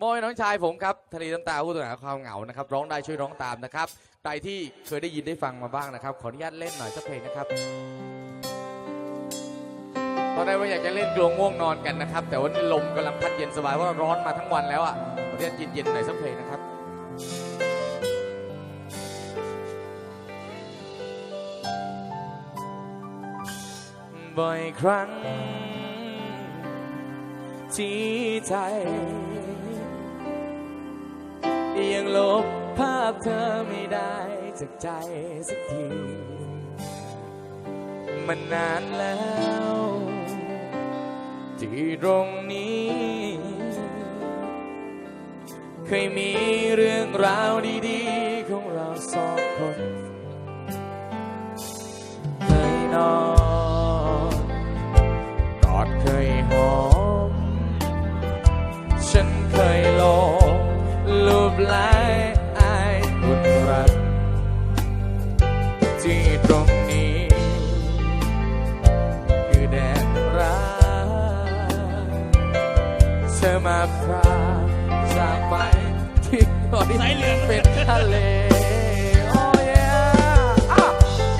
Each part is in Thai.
มอยน้องชายผมครับทะเลน้ำตาผู้ต้องหาความเหงานะครับ ร้องได้ช่วยร้องตามนะครับใครที่เคยได้ยินได้ฟังมาบ้างนะครับ ขออนุญาตเล่นหน่อยสักเพลงนะครับตอนแรกว่าอยากจะเล่นกลวงง่วงนอนกันนะครับ แต่ว่าลมกำลังพัดเย็นสบายเพราะว่าร้อนมาทั้งวันแล้วอะขออนุญาตเย็นๆหน่อยสักเพลงนะครับบ่อยครั้ง ที่ใจยังลบภาพเธอไม่ได้จากใจสักที มันนานแล้ว ที่ตรงนี้ เคยมีเรื่องราวดีๆ ของเราสองคนเคยนอนกอดเคยหอม เธอมาพรากจากไปที่ตอนนี้เป็นทะเลโอ้ยอะ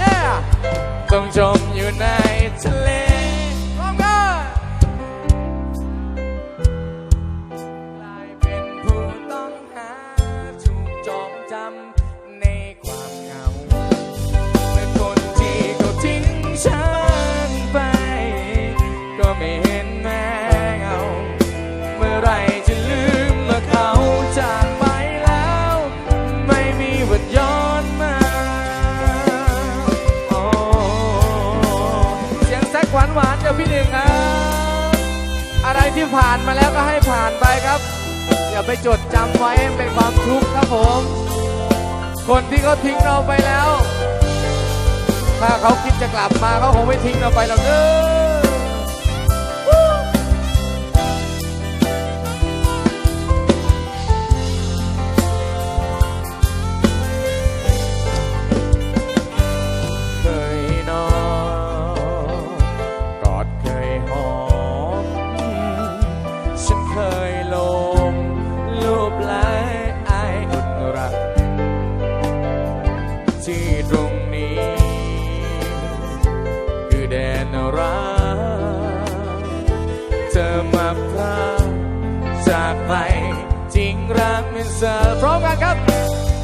yeah ต้องจมอยู่ในทะเล ถ้าเขาคิดจะกลับมาเขาคงไม่ทิ้งเราไปหรอกเด้อ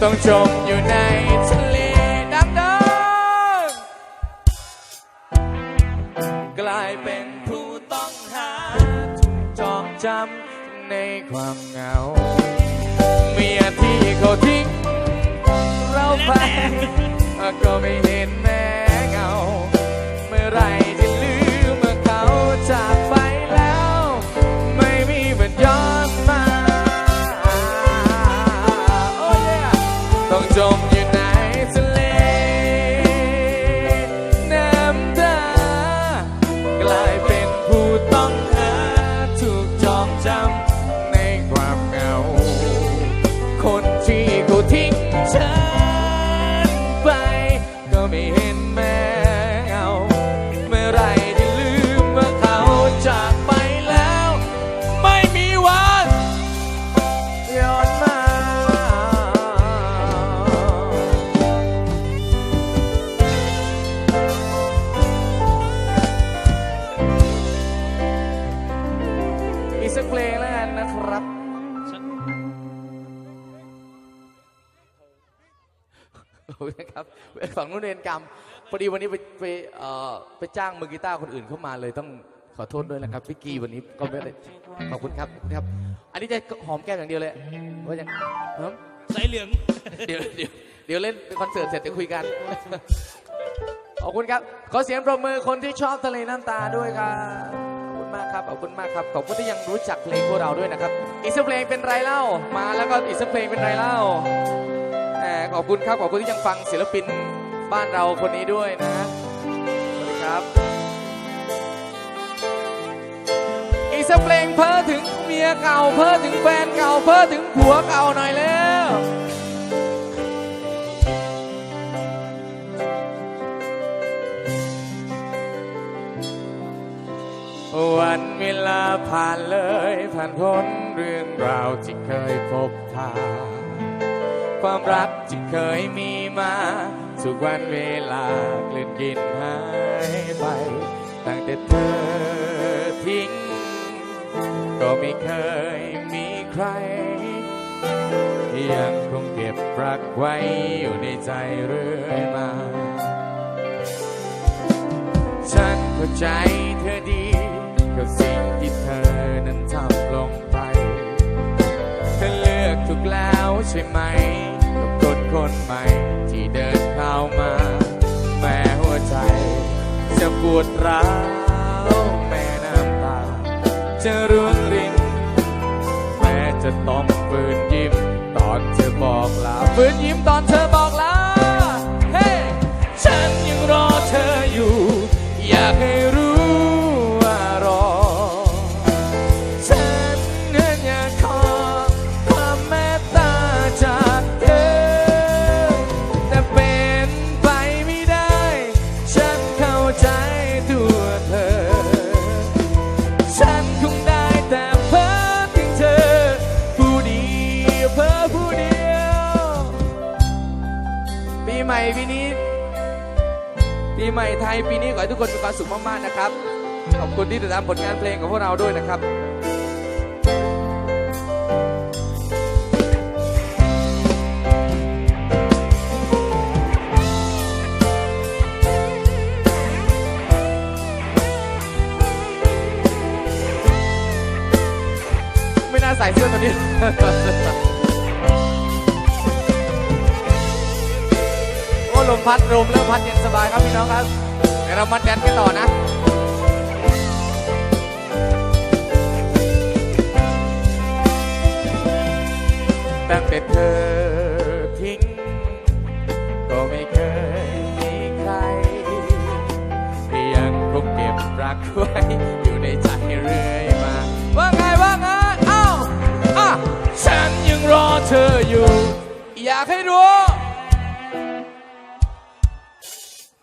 ต้องจมอยู่ในทะเลดังดังๆกลายเป็นผู้ต้องหาถูกจองจำในความเหงา เมียที่เขาทิ้งเราไปก็ไม่เห็นแม้เงา เมื่อไรจะลืมเมื่อเขาจาก ฝั่งนู้นเรียนกรรมพอดีวันนี้ไปไปเอ่อไปจ้างมือกีตาร์คนอื่นเข้ามาเลยต้องขอโทษด้วยนะครับพี่กีวันนี้ก็ไม่ได้ขอบคุณครับขอบคุณครับ อันนี้จะหอมแก้มอย่างเดียวเลยว่ายังครับสายเหลืองเดี๋ยวเดี๋ยวเดี๋ยวเล่นคอนเสิร์ตเสร็จเดี๋ยวคุยกันขอบคุณครับ ขอเสียงปรบมือคนที่ชอบทะเลน้ำตาด้วยครับขอบคุณมากครับขอบคุณมากครับขอบคุณที่ยังรู้จักเพลงพวกเราด้วยนะครับอีกสักเพลงเป็นไรเล่ามาแล้วก็อีกสักเพลงเป็นไรเล่าแหมขอบคุณครับขอบคุณที่ยังฟังศิลปิน บ้านเราคนนี้ด้วยนะสวัสดีครับ อีกสักเพลงเพ้อถึงเมียเก่า เพ้อถึงแฟนเก่า เพ้อถึงผัวเก่าหน่อยแล้ววันเวลาผ่านเลยผ่านพ้นเรื่องราวที่เคยพบผ่าน ความรักที่เคยมีมา ทุกวันเวลากลืนกินหายไป ตั้งแต่เธอทิ้ง ก็ไม่เคยมีใคร ยังคงเก็บรักไว้อยู่ในใจเรื่อยมา ฉันเข้าใจเธอดีกับสิ่งที่เธอนั้นทำลง ถูกแล้วใช่ไหมกับคนคนใหม่ที่เดินเข้ามา แม้หัวใจจะปวดร้าวแม่น้ำตา จะร่วงรินแม้จะต้องฝืนยิ้ม ตอนเธอบอกลาฝืนยิ้มตอนเธอบอกลา ใหม่ไทยปีนี้ขอให้ทุกคนมีความสุขมากๆนะครับ ขอบคุณที่ติดตามผลงานเพลงของพวกเราด้วยนะครับไม่น่าใส่เสื้อตัวนี้ พัดลมเริ่มพัดเย็นสบายครับพี่น้องครับ เดี๋ยวเรามัดแดนกันต่อนะตั้งแต่เธอทิ้ง ก็ไม่เคยมีใครยังคงเก็บรักไว้ อยู่ในใจเรื่อยมา ว่าไงว่าไงเอ้าอะฉันยังรอเธออยู่ อยากให้รู้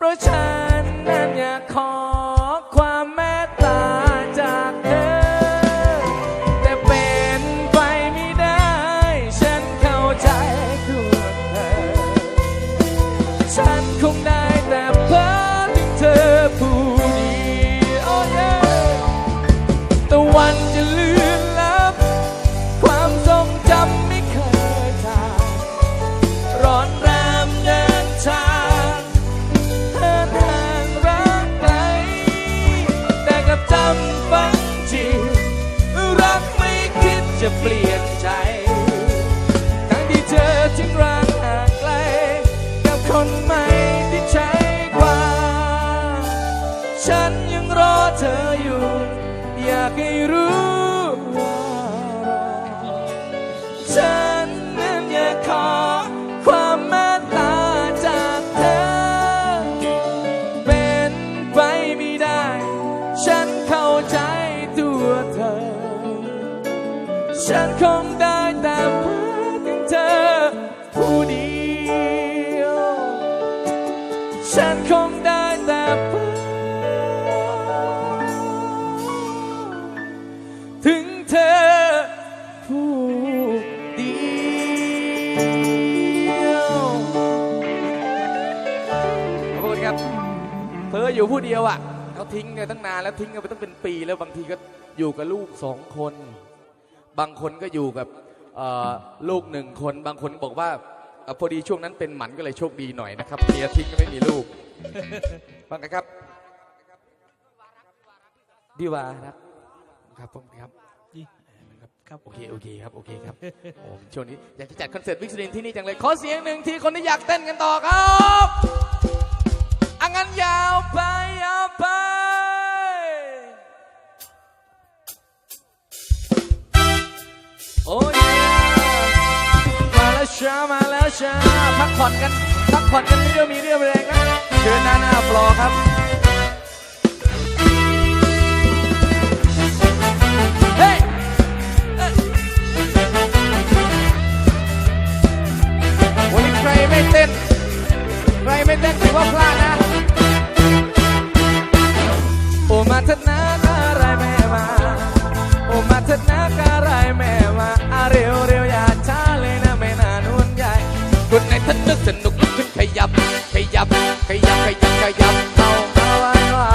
เพราะฉันนั้นอยากขอ จะเปลี่ยนใจ คงได้แต่เพ้อถึงเธอผู้เดียว ฉันคงได้แต่เพ้อถึงเธอผู้เดียวขอบคุณครับ เธออยู่ผู้เดียวอะเขาทิ้งกันตั้งนานแล้วทิ้งกันไปตั้งเป็นปีแล้วบางทีก็อยู่กับลูกสองคน บางคนก็อยู่กับเอ่อลูกหนึ่งคน บางคนบอกว่าเอ่อพอดีช่วงนั้นเป็นหมันก็เลยโชคดีหน่อยนะครับเมียทิ้งก็ไม่มีลูกบ้างไงครับดีวาครับครับผมครับครับโอเคโอเคครับโอเคครับโอ้ช่วงนี้อยากจะจัดคอนเสิร์ตวิกซ์ลินที่นี่จังเลยขอเสียงหนึ่งทีคนที่อยากเต้นกันต่อครับอังั้นยาวไปยาวไป โอ้ยมาแล้วช้ามาแล้วช้าพักผ่อนกันพักผ่อนกันเรื่องมีเรื่องแรงนะเชิญหน้าหน้าปลอครับเฮ้ยเอ้ยวันนี้ใครไม่เต้น ใครไม่เต้นถือว่าพลาดนะ โอ้มาเถิดนะอะไรไม่มา โอมาเถิดนะการแม่มาอาเร็วเร็วอย่าช้าเลยนะไม่นานวลใหญ่คนไหนท่านนึกสนุกลุกขึ้นขยับ ขยับ ขยับ ขยับ ขยับเข้ามาไว้ไว้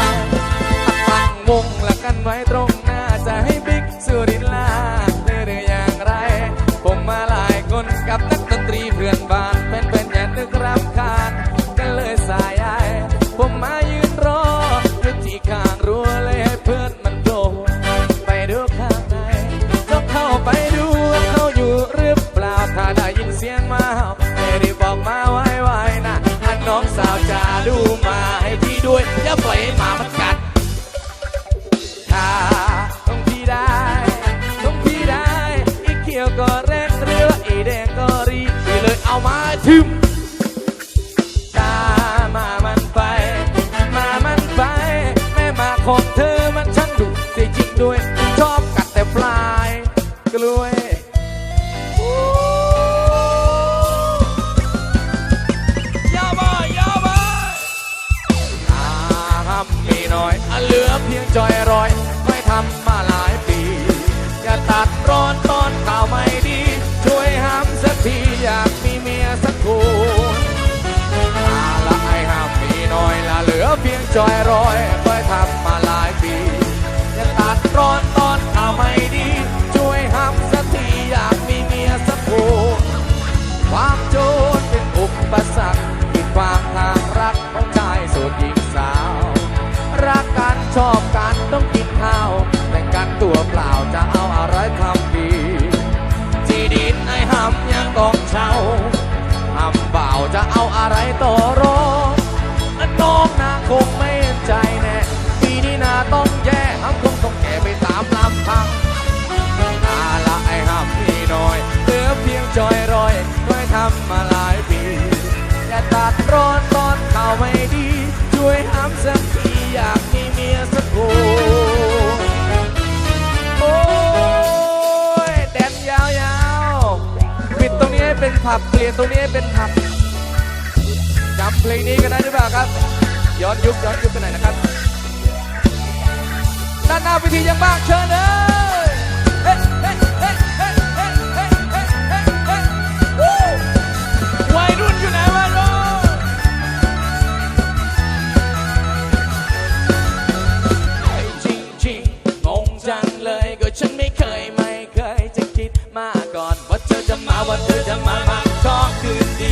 ตั้งวงละกันไว้ตรง ด้วยอย่าปล่อยให้หมามันกัดถ้าต้องพี่ได้ ต้องพี่ได้อีเขียวก็แรงเรือไอีแดงก็รีบพี่เลยเอามาทิมตามามันไป มามันไปแม่มาของเธอ ลือยงจอยรอยทำมาหลายปีอย่าตัดร้อนตอนข่าไม่ดี ช่วยห้ามสักทีอยากมีเมียสักคนความโจรเป็นอุปสรรคกีดขวางทางรักของชายโสดหญิงสาว รักกันชอบกันต้องกินข้าวแต่งกันตัวเปล่าจะเอาอะไรทำดีที่ดินไอ้หำยังต้องเช่าหำเปล่าจะเอาอะไรต่อรอ งนาคงไม่เห็นใจแน่ปีนี้นาต้องแย่ห้ำคงต้องแก่ไปตามลำพังอาละไอ้ห้ามพี่น้อยเหลือเพียงจอยรอยไม่ทำมาหลายปีอย่าตัดร้อนตอนข่าวไม่ดี ช่วยห้ามสักทีอยากมีเมียสักคนโอ้ยแดนยาวๆปิดตรงนี้ให้เป็นผับเปลี่ยนตรงนี้ให้เป็นผับจำเพลงนี้กันได้หรือเปล่าครับ ย้อนยุคย้อนยุคกันหน่อยนะครับด้านหน้าพิธียังบ้างเชิญเลยเฮ้เฮ้เฮ้เฮ้เฮ้เฮ้เฮ้เฮ้เฮ้วู้วัยรุ่นอยู่ไหนวะลูกไอ้จริงจริงงงจังเลยก็ฉันไม่เคยไม่เคยจะคิดมาก่อนว่าเธอจะมาว่าเธอจะมามาชอบคืนดี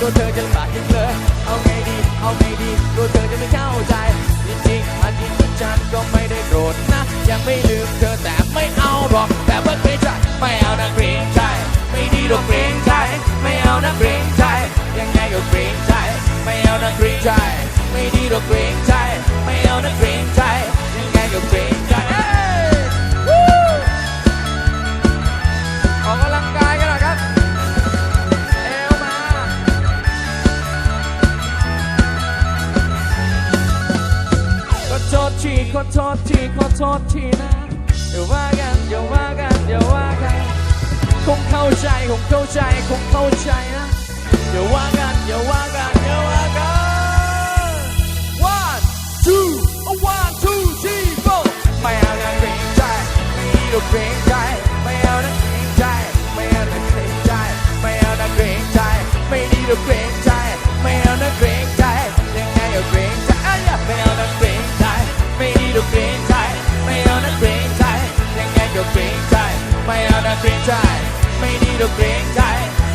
ตัวเธอจะลำบากยังเลยเอาไงดี เอาไงดีตัวเธอจะไม่เข้าใจ จริงๆอันนี้ฉันก็ไม่ได้โกรธนะ ยังไม่ลืมเธอแต่ไม่เอาหรอก แต่ว่าเกรงใจไม่เอานะเกรงใจ ไม่ดีหรอกเกรงใจ ไม่เอานะเกรงใจ ยังไงก็เกรงใจ ไม่เอานะเกรงใจ ไม่ดีหรอกเกรงใจ โทษทีขอโทษทีนะอย่าว่ากันอย่าว่ากันอย่าว่ากันคงเข้าใจคงเข้าใจคงเข้าใจนะอย่าว่ากันอย่าว่ากันอย่าว่ากัน one two one two three four ไม่เอานะเกรงใจไม่ต้องเกรงใจไม่เอานะเกรงใจไม่เอานะเกรงใจไม่เอานะเกรงใจไม่ดีต้องเกรง นะเกรงใจ ไม่ดีต้องเกรงใจ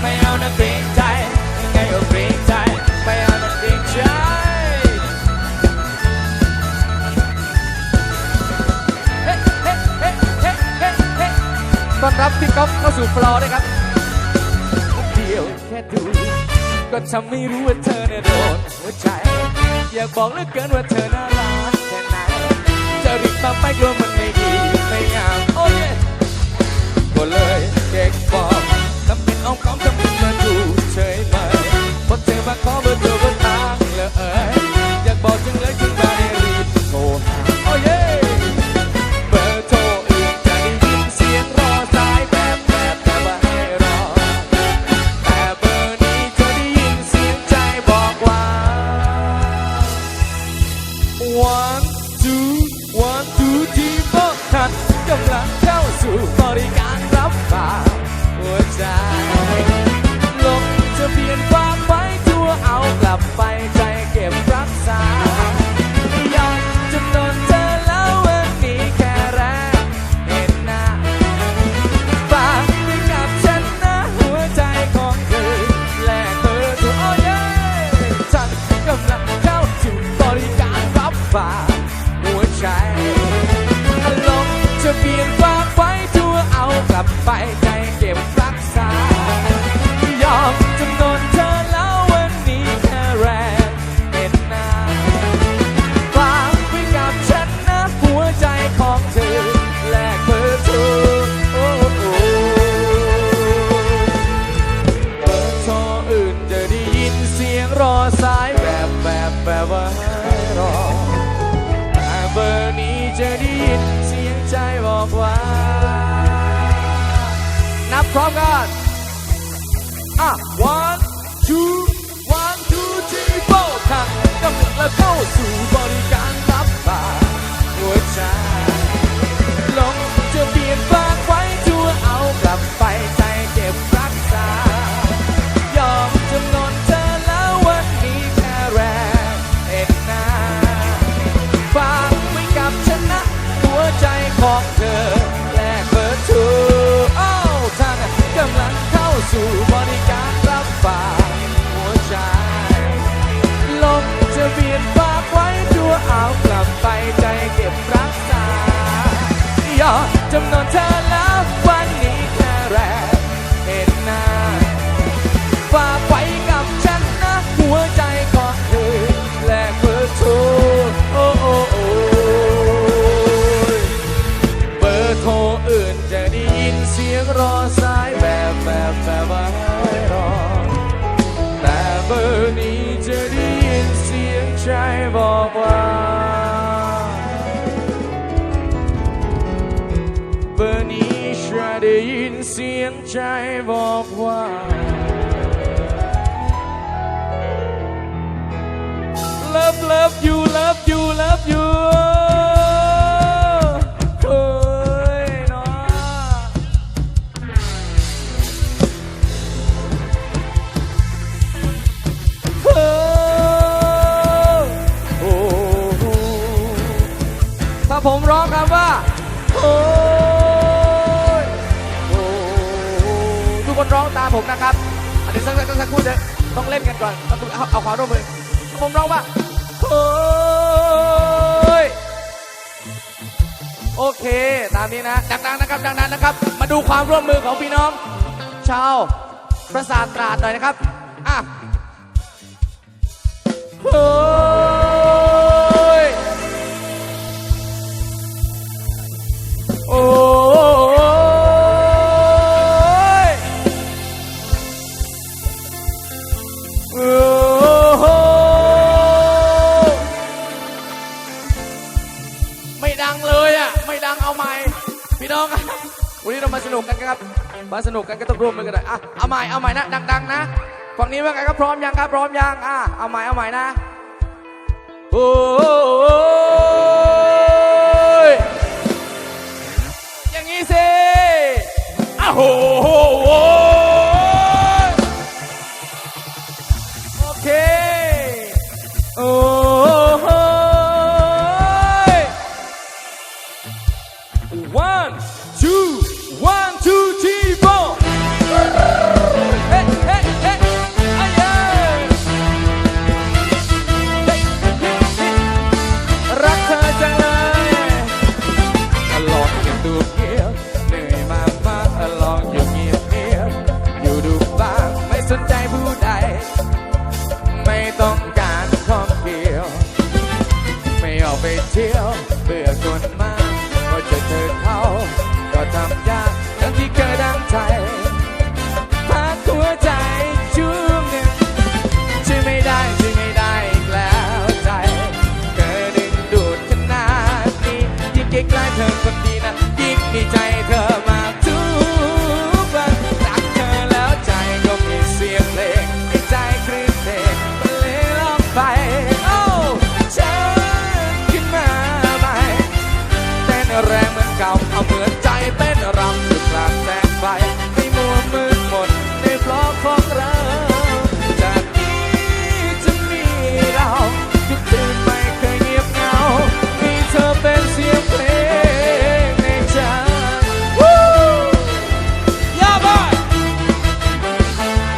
ไม่เอานะเกรงใจ ยังไงก็เกรงใจ ไม่เอานะเกรงใจเฮ้เฮ้เฮ้เฮ้เฮ้เฮ้ต้อนรับพี่ก๊อฟเข้าสู่ฟลอร์ด้วยครับ เดียวแค่ดู ก็ทำให้รู้ว่าเธอเนี่ยโดนหัวใจ อยากบอกเหลือเกินว่าเธอน่ารักแค่ไหนจะรีบมาไปกลัวมันไม่ดี จะได้ยินเสียงใจบอกว่า นับพร้อมกันอะ one two one two three four ทางกำลังและเข้าสู่ สู่บริการรับฝากหัวใจ ลงจะเบียนฝากไว้ตัวเอากลับไปใจเก็บรักษา ยอมจำนนเธอ สียงใจบอกว่า love love you love you ผมนะครับอันนี้สักสักสักคู่เดียวต้องเล่นกันก่อนต้องเอาเอาความร่วมมือผมร้องว่าโอ้ยโอเค ตามนี้นะดังๆนะครับดังๆนะครับ มาดูความร่วมมือของพี่น้อง ชาวประสาทตราดหน่อยนะครับ นุกกันก็ต้องร่วมมือกันหน่อยอะเอาใหม่เอาใหม่นะดัง ๆ นะฝั่งนี้ว่าไงครับพร้อมยังครับพร้อมยังอะเอาใหม่เอาใหม่นะโอ้ยอย่างนี้สิอ้าวโหโหโหโอเคโอ้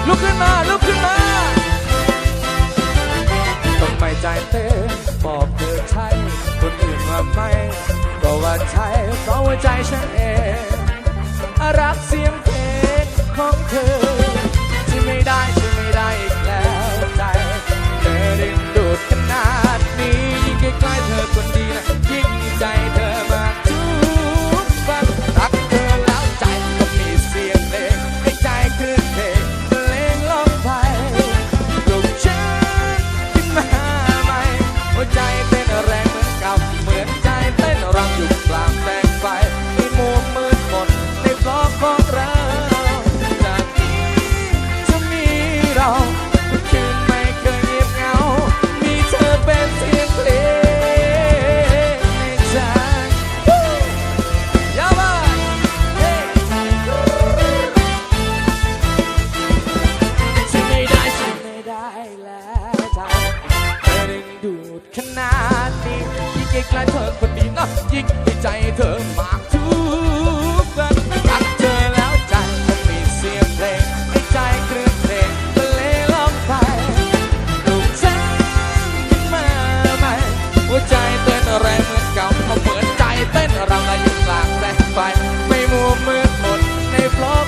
ลุกขึ้นมา ลุกขึ้นมา ต้องไม่ใจเต้บอกเธอใช่คนอื่นว่าไม่ก็ว่าใช่เพราะว่าใจฉันเองรักเสียงเพลงของเธอ ที่ไม่ได้ที่ไม่ได้อีกแล้วใจเธอดึงดูดขนาดนี้ยิ่งใกล้ๆเธอคนดีนะยิ่งมีใจเธอ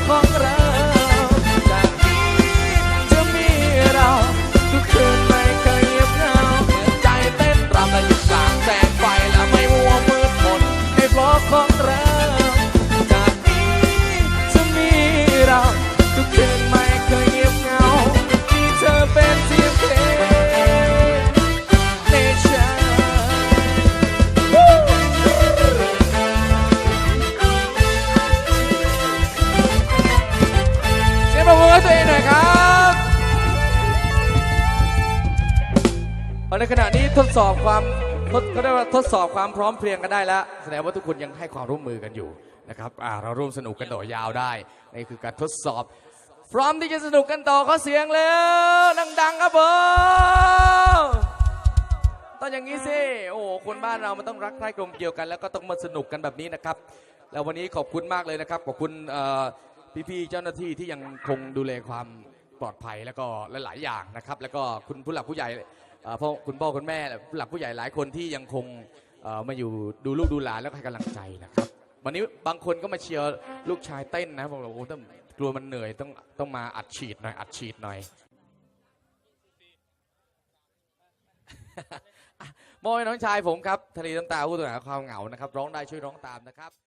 โสอบความทดได้ว่าทดสอบความพร้อมเพรียงกันได้แล้ว แสดงว่าทุกคนยังให้ความร่วมมือกันอยู่นะครับอ่าเราร่วมสนุกกันต่อยาวได้นี่คือการทดสอบ พร้อมที่จะสนุกกันต่อขอเสียงแล้วดังๆครับผมต้องอย่างนี้สิโอ้คนบ้านเรามันต้องรักใคร่กลมเกลียวกัน แล้วก็ต้องมาสนุกกันแบบนี้นะครับ แล้ววันนี้ขอบคุณมากเลยนะครับขอบคุณพี่ๆเจ้าหน้าที่ที่ยังคงดูแลความปลอดภัยแล้วก็หลายๆอย่างนะครับ แล้วก็คุณผู้หลักผู้ใหญ่ เอ่อพ่อคุณพ่อคุณแม่หลักผู้ใหญ่หลายคนที่ยังคงมาอยู่ดูลูกดูหลานแล้วก็ให้กำลังใจนะครับ วันนี้บางคนก็มาเชียร์ลูกชายเต้นนะบอกว่าโอ้ต้องกลัวมันเหนื่อยต้องต้องมาอัดฉีดหน่อยอัดฉีดหน่อยมอยน้องชายผมครับทะเลน้ำตาผู้ต้องหาความเหงานะครับ ร้องได้ช่วยร้องตามนะครับ